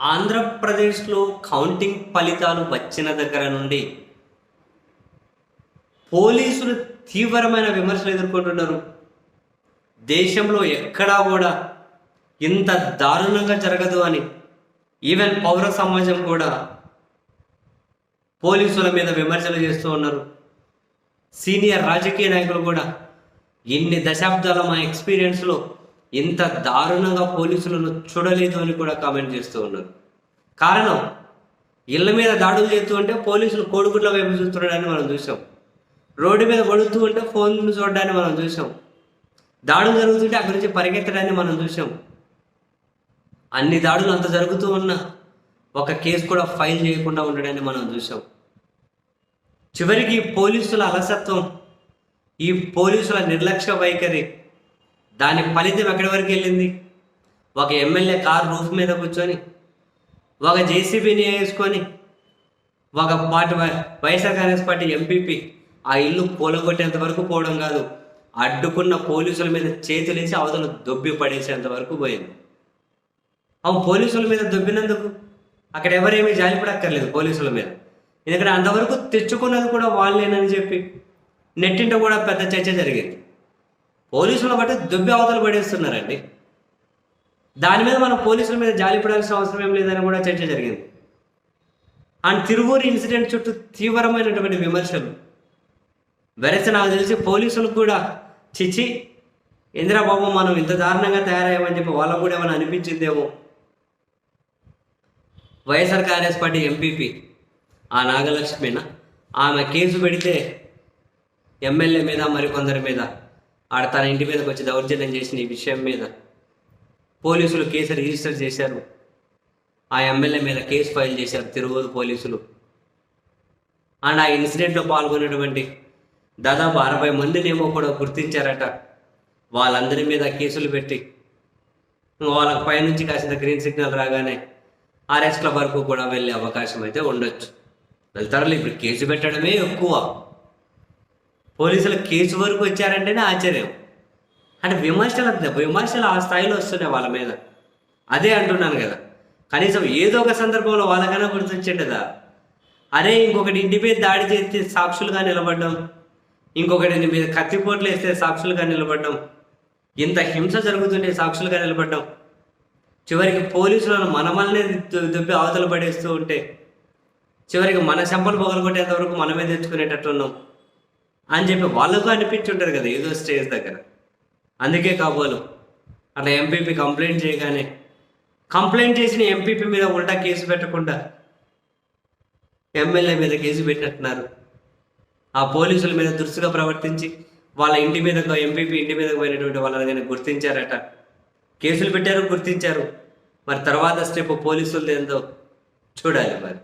ఆంధ్రప్రదేశ్లో కౌంటింగ్ ఫలితాలు వచ్చిన దగ్గర నుండి పోలీసులు తీవ్రమైన విమర్శలు ఎదుర్కొంటున్నారు. దేశంలో ఎక్కడా కూడా ఇంత దారుణంగా జరగదు అని ఈవెన్ పౌర సమాజం కూడా పోలీసుల మీద విమర్శలు చేస్తూ ఉన్నారు. సీనియర్ రాజకీయ నాయకులు కూడా ఇన్ని దశాబ్దాల మా ఎక్స్పీరియన్స్లో ఇంత దారుణంగా పోలీసులను చూడలేదు అని కూడా కామెంట్ చేస్తూ ఉన్నారు. కారణం ఇళ్ళ మీద దాడులు చేస్తూ ఉంటే పోలీసులు కోడిగుడ్ల వైపు చూస్తున్నాడని మనం చూసాం రోడ్డు మీద పడుతూ ఉంటే ఫోన్ చూడడాన్ని మనం చూసాం దాడులు జరుగుతుంటే అక్కడి నుంచి పరిగెత్తడాన్ని మనం చూసాం అన్ని దాడులు అంత జరుగుతూ ఉన్నా ఒక కేసు కూడా ఫైల్ చేయకుండా ఉండడాన్ని మనం చూసాం చివరికి పోలీసుల అలసత్వం ఈ పోలీసుల నిర్లక్ష్య వైఖరి దాని ఫలితం ఎక్కడి వరకు వెళ్ళింది? ఒక ఎమ్మెల్యే కార్ రూఫ్ మీద కూర్చొని ఒక జేసీబీని వేసుకొని ఒక party Y- YSR Congress party MPP ఆ ఇల్లు కూలగొట్టేంత వరకు పోవడం కాదు అడ్డుకున్న పోలీసుల మీద చేతులేసి అవతల దొబ్బి పడేసేంత వరకు పోయింది. అవును పోలీసుల మీద దొబ్బినందుకు అక్కడ ఎవరేమీ జాలిపడక్కర్లేదు పోలీసుల మీద. ఎందుకంటే అంతవరకు తెచ్చుకున్నది కూడా వాళ్ళేనని చెప్పి నెట్టింట కూడా పెద్ద చర్చ జరిగింది. పోలీసులను బట్టి దుబ్బి అవతల పడేస్తున్నారండి. దాని మీద మనం పోలీసుల మీద జాలిపడాల్సిన అవసరం ఏం లేదని కూడా చర్చ జరిగింది. అండ్ తిరువూరు ఇన్సిడెంట్ చుట్టూ తీవ్రమైనటువంటి విమర్శలు. వెరస నాకు తెలిసి పోలీసులకు కూడా చిచ్చి ఇందిరాబాబు మనం ఇంత దారుణంగా తయారయ్యామని చెప్పి వాళ్ళకు కూడా ఏమైనా అనిపించిందేమో? వైఎస్ఆర్ కాంగ్రెస్ పార్టీ ఎంపీపీ ఆ నాగలక్ష్మిన? ఆమె కేసు పెడితే ఎమ్మెల్యే మీద మరికొందరి మీద ఆడ తన ఇంటి మీదకి వచ్చి దౌర్జన్యం చేసిన ఈ విషయం మీద పోలీసులు కేసు రిజిస్టర్ చేశారు. ఆ ఎమ్మెల్యే మీద కేసు ఫైల్ చేశారు తిరువూరు పోలీసులు. అండ్ ఆ ఇన్సిడెంట్లో పాల్గొన్నటువంటి దాదాపు అరవై మందినేమో కూడా గుర్తించారట. వాళ్ళందరి మీద కేసులు పెట్టి వాళ్ళకి పైనుంచి కాసిన గ్రీన్ సిగ్నల్ రాగానే అరెస్ట్ల వరకు కూడా వెళ్ళే అవకాశం అయితే ఉండొచ్చు. వెళ్తారు ఇప్పుడు కేసు పెట్టడమే ఎక్కువ. పోలీసులు కేసు వరకు వచ్చారంటేనే ఆశ్చర్యం. అంటే విమర్శలు విమర్శలు ఆ స్థాయిలో వస్తున్నాయి వాళ్ళ మీద. అదే అంటున్నాను కదా. కనీసం ఏదో ఒక సందర్భంలో వాళ్ళకైనా గుర్తొచ్చేటదా? అరే ఇంకొకటి ఇంటి మీద దాడి చేస్తే సాక్షులుగా నిలబడ్డం. ఇంకొకటి మీద కత్తిపోట్లు వేస్తే సాక్షులుగా నిలబడ్డం. ఇంత హింస జరుగుతుంటే సాక్షులుగా నిలబడ్డం. చివరికి పోలీసులను మనమల్నే దుబ్బి అవతల పడేస్తూ ఉంటే చివరికి మన చెంపలు పగలగొట్టేంత వరకు మనమే తెచ్చుకునేటట్టున్నాం అని చెప్పి వాళ్ళకు అనిపించుంటారు కదా ఏదో స్టేజ్ దగ్గర. అందుకే కాబోలు. అట్లా ఎంపీపీ కంప్లైంట్ చేయగానే కంప్లైంట్ చేసిన ఎంపీపీ మీద ఉల్టా కేసు పెట్టకుండా ఎమ్మెల్యే మీద కేసు పెట్టినట్టున్నారు. ఆ పోలీసుల మీద దురుసుగా ప్రవర్తించి వాళ్ళ ఇంటి మీద ఎంపీపీ ఇంటి మీద పోయినటువంటి వాళ్ళని కానీ గుర్తించారట. కేసులు పెట్టారు గుర్తించారు. మరి తర్వాత స్టెప్ పోలీసులది ఏందో చూడాలి మరి.